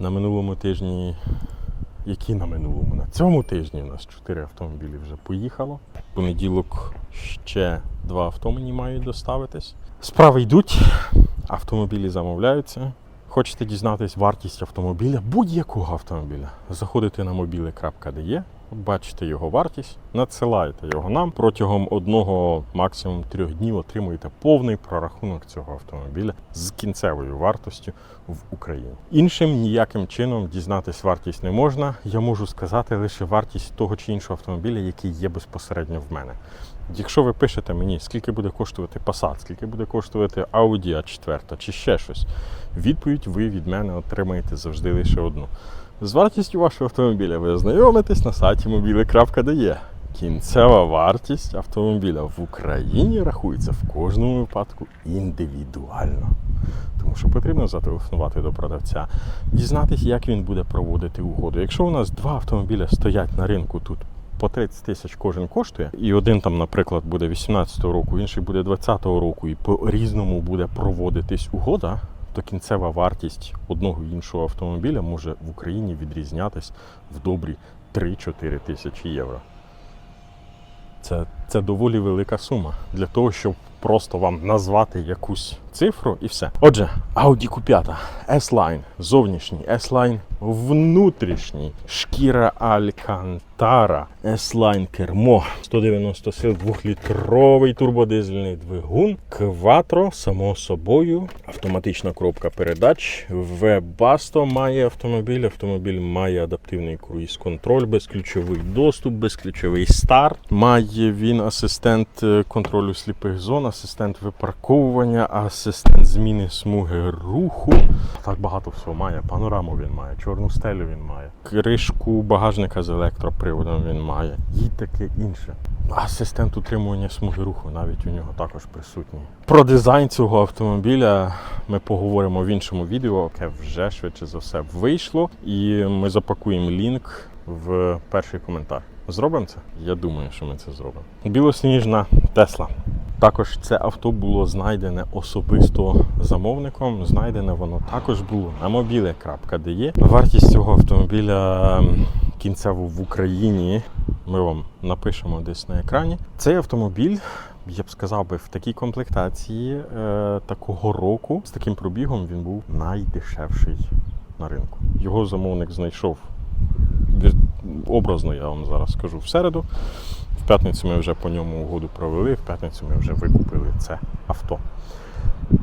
На минулому тижні, які на минулому? На цьому тижні у нас чотири автомобілі вже поїхало. В понеділок ще два авто мені мають доставитись. Справи йдуть, автомобілі замовляються. Хочете дізнатись вартість автомобіля, будь-якого автомобіля, заходите на mobile.de, бачите його вартість, надсилаєте його нам. Протягом одного, максимум трьох днів отримуєте повний прорахунок цього автомобіля з кінцевою вартостю в Україні. Іншим ніяким чином дізнатись вартість не можна. Я можу сказати лише вартість того чи іншого автомобіля, який є безпосередньо в мене. Якщо ви пишете мені, скільки буде коштувати Passat, скільки буде коштувати Audi A4 чи ще щось, відповідь ви від мене отримаєте завжди лише одну. З вартістю вашого автомобіля ви ознайомитесь на сайті mobile.de. Кінцева вартість автомобіля в Україні рахується в кожному випадку індивідуально. Тому що потрібно зателефонувати до продавця, дізнатися, як він буде проводити угоду. Якщо у нас два автомобіля стоять на ринку тут по 30 тисяч кожен коштує, і один там, наприклад, буде 18-го року, інший буде 20-го року, і по-різному буде проводитись угода, то кінцева вартість одного іншого автомобіля може в Україні відрізнятись в добрі 3-4 тисячі євро. Це, це доволі велика сума для того, щоб просто вам назвати якусь цифру і все. Отже, Audi Q5, S-Line, зовнішній, S-Line внутрішній, шкіра Алькантара, S-Line кермо, 190 сил, 2-літровий турбодизельний двигун, Quattro, само собою, автоматична коробка передач, Webasto має автомобіль, автомобіль має адаптивний круїз-контроль, безключовий доступ, безключовий старт. Має він асистент е, контролю сліпих зон, асистент випарковування, асистент зміни смуги руху. Так багато всього має. Панораму він має, чорну стелю він має, кришку багажника з електроприводом він має і таке інше. Асистент утримування смуги руху навіть у нього також присутній. Про дизайн цього автомобіля ми поговоримо в іншому відео, яке вже швидше за все вийшло, і ми запакуємо лінк в перший коментар. Зробимо це? Я думаю, що ми це зробимо. Білосніжна Тесла. Також це авто було знайдене особисто замовником. Знайдене воно також було на mobile.de. Вартість цього автомобіля кінцево в Україні. Ми вам напишемо десь на екрані. Цей автомобіль, я б сказав би, в такій комплектації е, такого року з таким пробігом він був найдешевший на ринку. Його замовник знайшов образно, я вам зараз скажу в середу. П'ятницю ми вже по ньому угоду провели, в п'ятницю ми вже викупили це авто.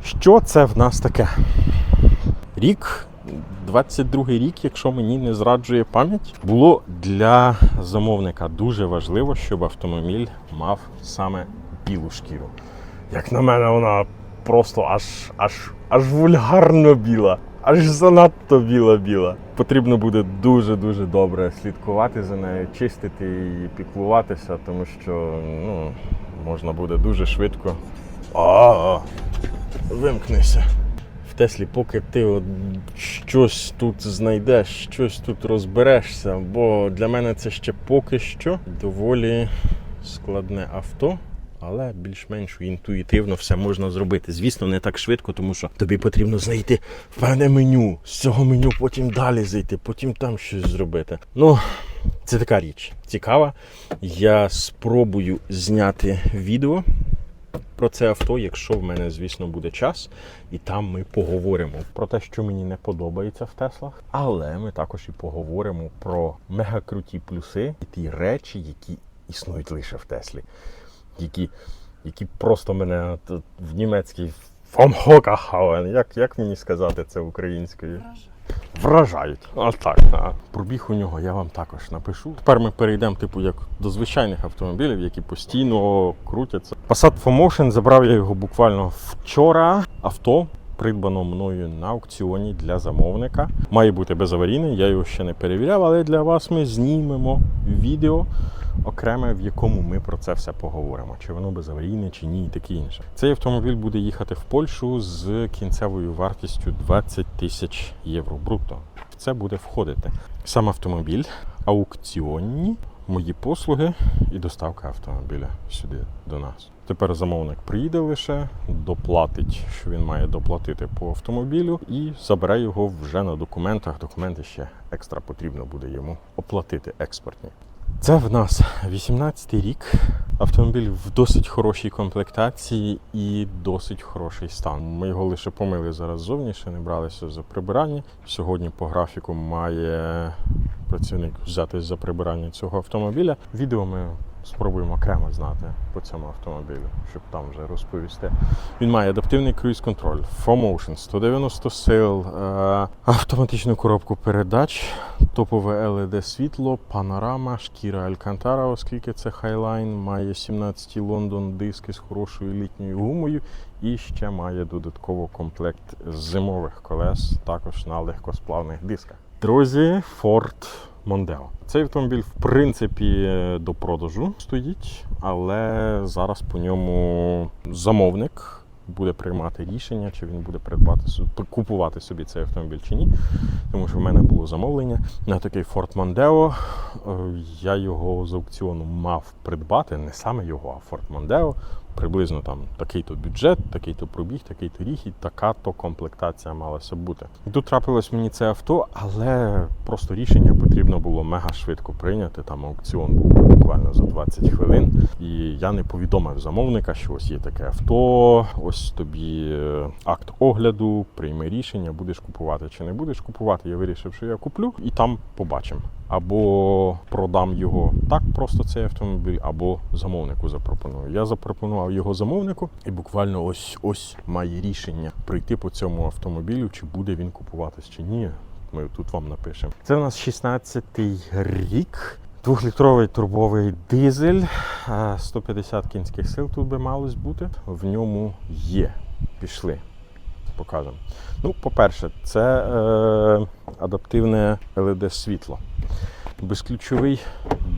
Що це в нас таке? Рік, 22-й рік, якщо мені не зраджує пам'ять, було для замовника дуже важливо, щоб автомобіль мав саме білу шкіру. Як на мене, вона просто аж, аж, аж вульгарно біла. Аж занадто біла-біла. Потрібно буде дуже-дуже добре слідкувати за нею, чистити і піклуватися, тому що ну, можна буде дуже швидко. А, вимкнися. В Теслі, поки ти от щось тут знайдеш, щось тут розберешся, бо для мене це ще поки що доволі складне авто. Але більш-менш інтуїтивно все можна зробити. Звісно, не так швидко, тому що тобі потрібно знайти певне меню, з цього меню потім далі зайти, потім там щось зробити. Ну, це така річ цікава. Я спробую зняти відео про це авто, якщо в мене, звісно, буде час, і там ми поговоримо про те, що мені не подобається в Теслах. Але ми також і поговоримо про мегакруті плюси і ті речі, які існують лише в Теслі які, які просто мене в німецькій фомхокахауен, як, як мені сказати це українською? Вражають. А так. А. Пробіг у нього я вам також напишу. Тепер ми перейдемо, типу, як до звичайних автомобілів, які постійно крутяться. Passat ForMotion забрав я його буквально вчора. Авто придбано мною на аукціоні для замовника. Має бути безаварійний, я його ще не перевіряв, але для вас ми знімемо відео окреме, в якому ми про це все поговоримо. Чи воно безаварійне, чи ні, і таке інше. Цей автомобіль буде їхати в Польщу з кінцевою вартістю 20 тисяч євро брутто. В це буде входити сам автомобіль, аукціонні мої послуги і доставка автомобіля сюди до нас. Тепер замовник приїде лише, доплатить, що він має доплатити по автомобілю, і забере його вже на документах. Документи ще екстра потрібно буде йому оплатити експортні. Це в нас 18-й рік. Автомобіль в досить хорошій комплектації і досить хороший стан. Ми його лише помили зараз зовні, ще не бралися за прибирання. Сьогодні по графіку має працівник взятись за прибирання цього автомобіля. Відео ми спробуємо окремо знати по цьому автомобілю, щоб там вже розповісти. Він має адаптивний круїз-контроль, 4Motion, 190 сил, е, автоматичну коробку передач, топове LED світло, панорама, шкіра Алькантара, оскільки це Highline, має 17 Лондон диски з хорошою літньою гумою і ще має додатково комплект зимових колес, також на легкосплавних дисках. Друзі, Ford Mondeo. Цей автомобіль, в принципі, до продажу стоїть, але зараз по ньому замовник буде приймати рішення, чи він буде придбати купувати собі цей автомобіль чи ні. Тому що в мене було замовлення на такий Ford Mondeo. Е, Я його з аукціону мав придбати, не саме його, а Ford Mondeo. Приблизно там такий-то бюджет, такий-то пробіг, такий-то ріг і така-то комплектація малася бути. І тут трапилось мені це авто, але просто рішення потрібно було мега швидко прийняти. Там аукціон був буквально за 20 хвилин. І я не повідомив замовника, що ось є таке авто, ось тобі е, акт огляду, прийми рішення, будеш купувати чи не будеш купувати. Я вирішив, що я куплю, і там побачимо. Або продам його так, просто цей автомобіль, або замовнику запропоную. Я запропонував його замовнику, і буквально ось ось має рішення прийти по цьому автомобілю, чи буде він купуватись чи ні. Ми тут вам напишемо. Це у нас 16-й рік. Двохлітровий турбовий дизель, е, 150 кінських сил тут би малось бути. В ньому є. Пішли, покажемо. Ну, по-перше, це е, адаптивне LED світло. Безключовий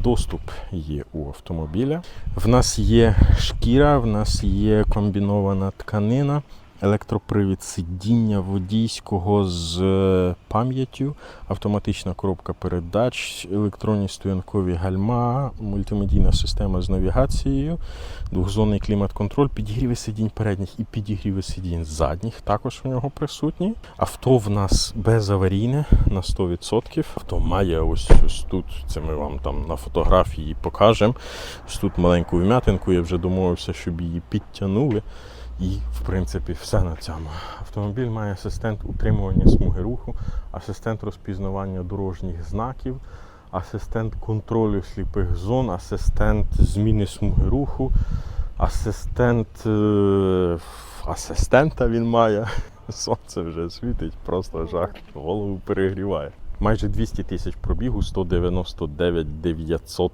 доступ є у автомобіля. В нас є шкіра, в нас є комбінована тканина, електропривід сидіння водійського з е, пам'яттю, автоматична коробка передач, електронні стоянкові гальма, мультимедійна система з навігацією, двохзонний клімат-контроль, підігріви сидінь передніх і підігріви сидінь задніх також в нього присутні. Авто в нас безаварійне на 100%. Авто має ось ось тут. Це ми вам там на фотографії покажемо. Ось тут маленьку вмятинку. Я вже домовився, щоб її підтягнули. І, в принципі, все на цьому. Автомобіль має асистент утримування смуги руху, асистент розпізнавання дорожніх знаків, асистент контролю сліпих зон, асистент зміни смуги руху, асистент е, асистента він має. Сонце вже світить, просто жах, голову перегріває. Майже 200 тисяч пробігу, 199 900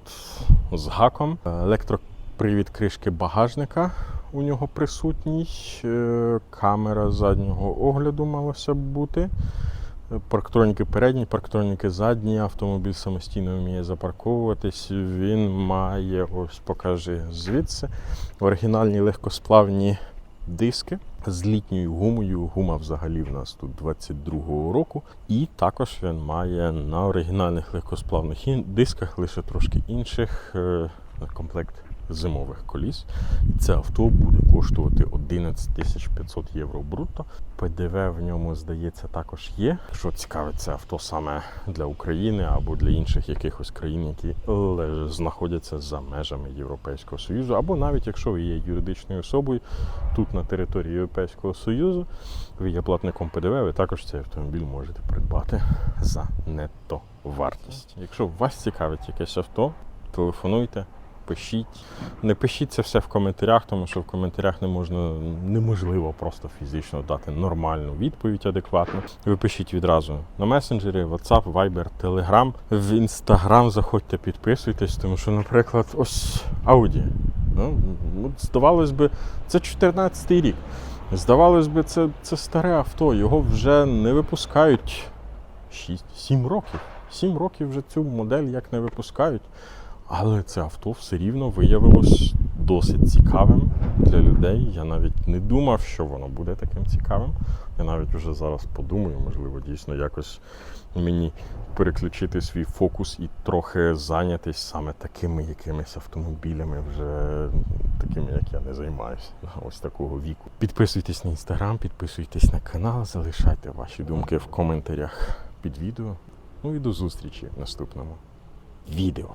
з гаком. Електропривід кришки багажника у нього присутній. Е, Камера заднього огляду малася б бути. Парктроніки передні, парктроніки задні, автомобіль самостійно вміє запарковуватись. Він має, ось покажи звідси, оригінальні легкосплавні диски з літньою гумою. Гума взагалі в нас тут 22-го року. І також він має на оригінальних легкосплавних дисках лише трошки інших е, комплект зимових коліс. І це авто буде коштувати 11 тисяч 500 євро брутто. ПДВ в ньому, здається, також є. Що цікавить, це авто саме для України або для інших якихось країн, які знаходяться за межами Європейського Союзу, або навіть якщо ви є юридичною особою тут на території Європейського Союзу, ви є платником ПДВ, ви також цей автомобіль можете придбати за нетто вартість. Якщо вас цікавить якесь авто, телефонуйте. Пишіть, не пишіть це все в коментарях, тому що в коментарях не можна неможливо просто фізично дати нормальну відповідь адекватну. Ви пишіть відразу на месенджері, WhatsApp, Viber, Telegram. В Instagram заходьте, підписуйтесь, тому що, наприклад, ось Audi. Ну, здавалось би, це 14 рік. Здавалось би, це, це старе авто, його вже не випускають 6-7 років. 7 років вже цю модель як не випускають. Але це авто все рівно виявилось досить цікавим для людей. Я навіть не думав, що воно буде таким цікавим. Я навіть вже зараз подумаю, можливо, дійсно якось мені переключити свій фокус і трохи зайнятися саме такими якимись автомобілями, вже такими, як я не займаюся, ось такого віку. Підписуйтесь на інстаграм, підписуйтесь на канал, залишайте ваші думки в коментарях під відео. Ну і до зустрічі в наступному відео.